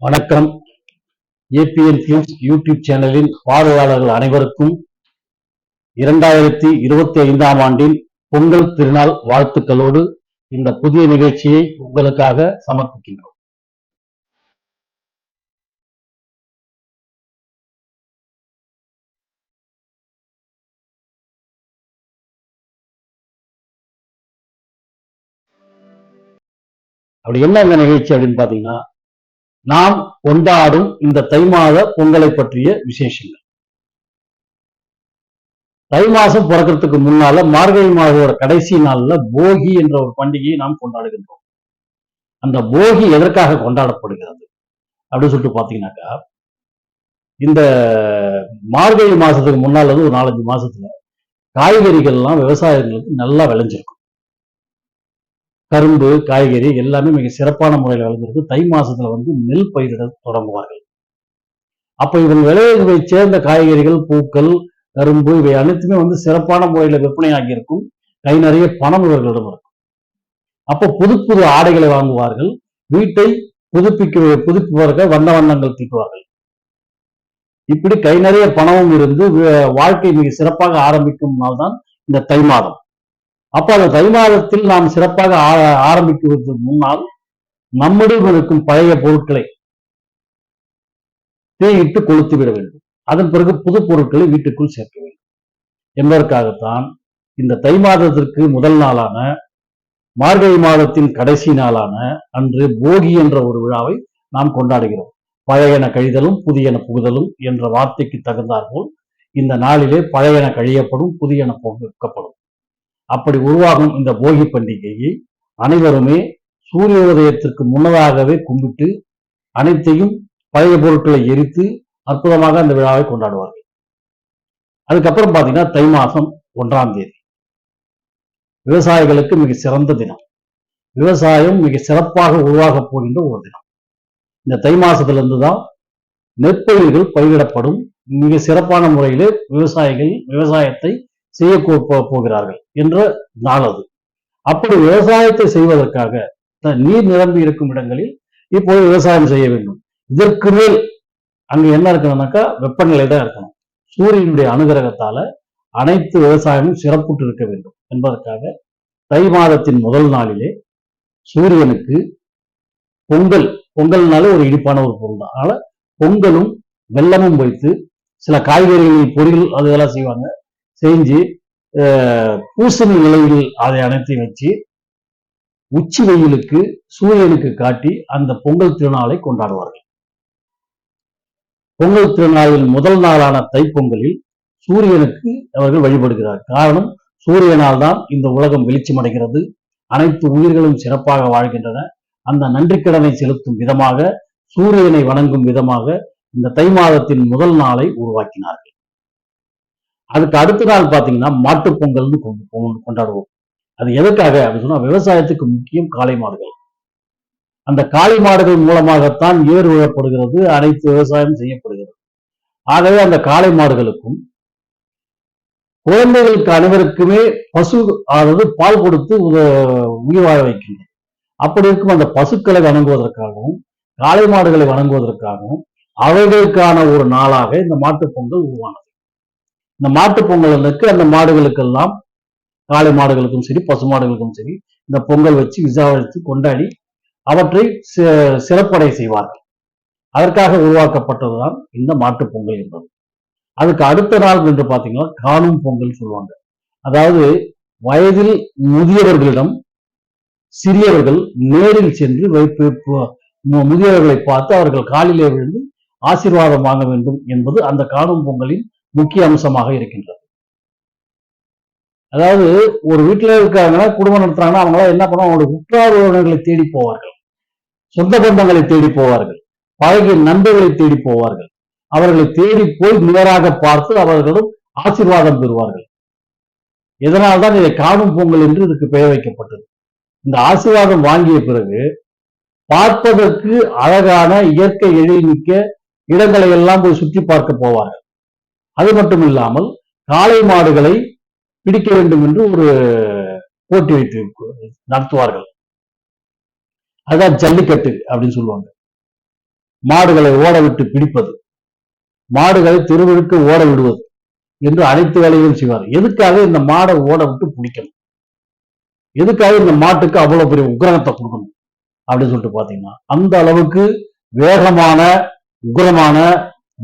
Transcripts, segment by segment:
வணக்கம். ABN news YouTube சேனலின் பார்வையாளர்கள் அனைவருக்கும் இரண்டாயிரத்தி இருபத்தி ஐந்தாம் ஆண்டின் பொங்கல் திருநாள் வாழ்த்துக்களோடு இந்த புதிய நிகழ்ச்சியை உங்களுக்காக சமர்ப்பிக்கின்றோம். அப்படி என்ன இந்த நிகழ்ச்சி அப்படின்னு பாத்தீங்கன்னா நாம் கொண்டாடும் இந்த தை மாத பொங்கலை பற்றிய விசேஷங்கள். தை மாசம் பிறக்கிறதுக்கு முன்னால மார்கழி மாதத்தோட கடைசி நாள்ல போகி என்ற ஒரு பண்டிகையை நாம் கொண்டாடுகின்றோம். அந்த போகி எதற்காக கொண்டாடப்படுகிறது? அப்படின்னு சொல்லிட்டு பாத்தீங்கன்னாக்கா இந்த மார்கழி மாசத்துக்கு முன்னால இருந்து ஒரு நாலஞ்சு மாசத்துல காய்கறிகள்லாம் விவசாயிகளுக்கு நல்லா விளைஞ்சிருக்கும். கரும்பு காய்கறி எல்லாமே மிக சிறப்பான முறையில் விளைஞ்சிருக்கு தை மாசத்துல வந்து நெல் பயிரிட தொடங்குவார்கள். அப்ப இவங்க விளைவை சேர்ந்த காய்கறிகள் பூக்கள் கரும்பு இவை அனைத்துமே வந்து சிறப்பான முறையில விற்பனையாகி இருக்கும். கை நிறைய பணம் இவர்களிடம் இருக்கும். அப்போ புது புது ஆடைகளை வாங்குவார்கள். வீட்டை புதுப்பிக்க புதுப்பிப்பவர்கள் வண்ண வண்ணங்கள் தீட்டுவார்கள். இப்படி கை நிறைய பணமும் இருந்து வாழ்க்கை மிக சிறப்பாக ஆரம்பிக்கும் நாள் தான் இந்த தை மாதம். அப்போ அந்த தை மாதத்தில் நாம் சிறப்பாக ஆ- ஆரம்பிக்குவதற்கு முன்னால் நம்மிடம் இருக்கும் பழைய பொருட்களை தீயிட்டு கொளுத்து விட வேண்டும். அதன் பிறகு புது பொருட்களை வீட்டுக்குள் சேர்க்க வேண்டும். என்பதற்காகத்தான் இந்த தை மாதத்திற்கு முதல் நாளான மார்கழி மாதத்தின் கடைசி நாளான அன்று போகி என்ற ஒரு விழாவை நாம் கொண்டாடுகிறோம். பழையன கழிதலும் புதியன புகுதலும் என்ற வார்த்தைக்கு தகுந்தாற்போல் இந்த நாளிலே பழையன கழியப்படும் புதியன புகுக்கப்படும் அப்படி உருவாகும் இந்த போகி பண்டிகையை அனைவருமே சூரிய உதயத்திற்கு முன்னதாகவே கும்பிட்டு அனைத்தையும் பழைய பொருட்களை எரித்து அற்புதமாக அந்த விழாவை கொண்டாடுவார்கள். அதுக்கப்புறம் பாத்தீங்கன்னா தை மாசம் ஒன்றாம் தேதி. விவசாயிகளுக்கு மிக சிறந்த தினம். விவசாயம் மிக சிறப்பாக உருவாகப் போகின்ற ஒரு தினம். இந்த தை மாசத்திலிருந்து தான் நெற்பயிர்கள் பயிரிடப்படும். மிக சிறப்பான முறையிலே விவசாயிகள் விவசாயத்தை செய்ய போகிறார்கள் என்ற நாள் அது. அப்படி விவசாயத்தை செய்வதற்காக த- நீர் நிரம்பி இருக்கும் இடங்களில் இப்போது விவசாயம் செய்ய வேண்டும். இதற்கு மேல் அங்க என்ன இருக்கணும்னாக்கா வெப்பநிலை தான் இருக்கணும். சூரியனுடைய அனுகிரகத்தால அனைத்து விவசாயமும் சிறப்புற்று இருக்க வேண்டும் என்பதற்காக தை மாதத்தின் முதல் நாளிலே சூரியனுக்கு பொங்கல் பொங்கல்னாலே ஒரு இனிப்பான ஒரு பொருள் தான். அதனால பொங்கலும் வெல்லமும் வைத்து சில காய்கறிகளில் பொரியல் அது செய்வாங்க. செஞ்சு பூசணி இலையில் அதை அனைத்தையும் வச்சு உச்சி வெயிலுக்கு சூரியனுக்கு காட்டி அந்த பொங்கல் திருநாளை கொண்டாடுவார்கள். பொங்கல் திருநாளில் முதல் நாளான தைப்பொங்கலில் சூரியனுக்கு அவர்கள் வழிபடுகிறார். காரணம் சூரியனால் தான் இந்த உலகம் வெளிச்சமடைகிறது. அனைத்து உயிர்களும் சிறப்பாக வாழ்கின்றன. அந்த நன்றிக்கடனை செலுத்தும் விதமாக சூரியனை வணங்கும் விதமாக இந்த தை மாதத்தின் முதல் நாளை உருவாக்கினார்கள். அதுக்கு அடுத்த நாள் பாத்தீங்கன்னா மாட்டுப்பொங்கல்னு கொண்டு- கொண்டாடுவோம். அது எதற்காக அப்படின்னு சொன்னா விவசாயத்துக்கு முக்கியம் காளை மாடுகள். அந்த காளை மாடுகள் மூலமாகத்தான் ஏர் உழப்படுகிறது அனைத்து விவசாயம் செய்யப்படுகிறது. ஆகவே அந்த காளை மாடுகளுக்கும் குழந்தைகளுக்கு அனைவருக்குமே பசு அதாவது பால் கொடுத்து உத- உயிர் வாழ வைக்கின்றது அப்படி இருக்கும் அந்த பசுக்களை வணங்குவதற்காகவும் காளை மாடுகளை வணங்குவதற்காகவும் அவைகளுக்கான ஒரு நாளாக இந்த மாட்டுப் பொங்கல் உருவானது. இந்த மாட்டுப் பொங்கலுக்கு அந்த மாடுகளுக்கெல்லாம் காளை மாடுகளுக்கும் சரி பசு மாடுகளுக்கும் சரி இந்த பொங்கல் வச்சு விசாரித்து கொண்டாடி அவற்றை சிறப்படை செய்வார்கள். அதற்காக உருவாக்கப்பட்டதுதான் இந்த மாட்டுப் பொங்கல் என்பது. அதுக்கு அடுத்த நாள் என்று பார்த்தீங்கன்னா காணும் பொங்கல் சொல்லுவாங்க. அதாவது வயதில் முதியவர்களிடம் சிறியவர்கள் நேரில் சென்று வைப்பு முதியவர்களை பார்த்து அவர்கள் காலிலே விழுந்து ஆசீர்வாதம் வாங்க வேண்டும் என்பது அந்த காணும் பொங்கலின் முக்கிய அம்சமாக இருக்கின்றது. அதாவது ஒரு வீட்டுல இருக்காங்கன்னா குடும்பம் நடத்துறாங்கன்னா அவங்க என்ன பண்ணுவாங்க? அவங்களுடைய உற்றார் உறவினர்களை தேடி போவார்கள். சொந்த பந்தங்களை தேடி போவார்கள். பழகிய நண்பர்களை தேடி போவார்கள். அவர்களை தேடி போய் நேராக பார்த்து அவர்களும் ஆசீர்வாதம் பெறுவார்கள். இதனால்தான் இதை காணும் பொங்கல் என்று இதுக்கு பெயர் வைக்கப்பட்டது. இந்த ஆசீர்வாதம் வாங்கிய பிறகு பார்ப்பதற்கு அழகான இயற்கை எழில்மிக்க இடங்களை எல்லாம் போய் சுற்றி பார்க்க போவார்கள். அது மட்டும் இல்லாமல் காளை மாடுகளை பிடிக்க வேண்டும் என்று ஒரு போட்டி வைத்து நடத்துவார்கள். அதான் ஜல்லிக்கட்டு அப்படின்னு சொல்லுவாங்க. மாடுகளை ஓட விட்டு பிடிப்பது மாடுகளை தெருவிற்கு ஓட விடுவது என்று அனைத்து வேலைகளும் செய்வார். எதுக்காக இந்த மாடை ஓட விட்டு பிடிக்கணும்? எதுக்காக இந்த மாட்டுக்கு அவ்வளவு பெரிய உக்ரகத்தை கொடுக்கணும்? அப்படின்னு சொல்லிட்டு பாத்தீங்கன்னா அந்த அளவுக்கு வேகமான உக்ரமான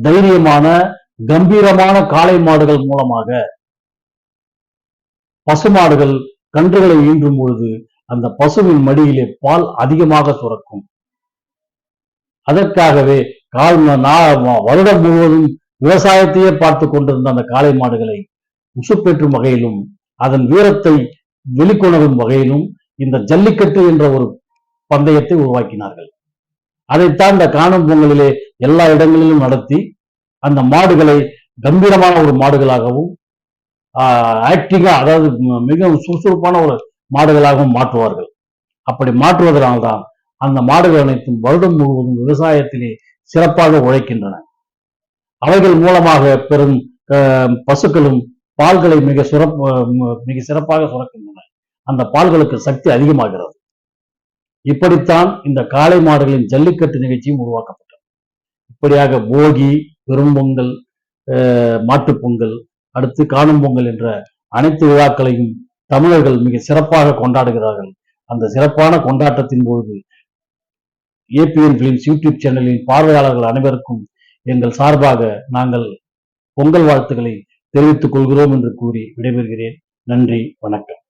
தைரியமான கம்பீரமான காளை மாடுகள் மூலமாக பசுமாடுகள் கன்றுகளை ஈன்றும் பொழுது அந்த பசுவின் மடியிலே பால் அதிகமாக சுரக்கும். அதற்காகவே கால் நா- வருடம் முழுவதும் விவசாயத்தையே பார்த்து கொண்டிருந்த அந்த காளை மாடுகளை உசுப்பேற்றும் வகையிலும் அதன் வீரத்தை வெளிக்கொணரும் வகையிலும் இந்த ஜல்லிக்கட்டு என்ற ஒரு பந்தயத்தை உருவாக்கினார்கள். அதைத்தான் இந்த காணும் பொங்கலிலே எல்லா இடங்களிலும் நடத்தி அந்த மாடுகளை கம்பீரமான ஒரு மாடுகளாகவும் ஆக்டிங்கா அதாவது மிகவும் சுறுசுறுப்பான ஒரு மாடுகளாகவும் மாற்றுவார்கள். அப்படி மாற்றுவதனால்தான் அந்த மாடுகள் அனைத்தும் வருடம் முழுவதும் விவசாயத்திலே சிறப்பாக உழைக்கின்றன. அவைகள் மூலமாக பெரும் அஹ், பசுக்களும் பால்களை மிக சிறப்பு மிக சிறப்பாக சுரக்கின்றன. அந்த பால்களுக்கு சக்தி அதிகமாகிறது. இப்படித்தான் இந்த காளை மாடுகளின் ஜல்லிக்கட்டு நிகழ்ச்சியும் உருவாக்கப்பட்டது. இப்படியாக போகி பெரும்பொங்கல் அஹ், மாட்டுப் பொங்கல் அடுத்து காணும் பொங்கல் என்ற அனைத்து விழாக்களையும் தமிழர்கள் மிக சிறப்பாக கொண்டாடுகிறார்கள். அந்த சிறப்பான கொண்டாட்டத்தின் போது ஏபிஎன் பிலிம்ஸ் யூடியூப் சேனலின் பார்வையாளர்கள் அனைவருக்கும் எங்கள் சார்பாக நாங்கள் பொங்கல் வாழ்த்துக்களை தெரிவித்துக் கொள்கிறோம் என்று கூறி விடைபெறுகிறேன். நன்றி வணக்கம்.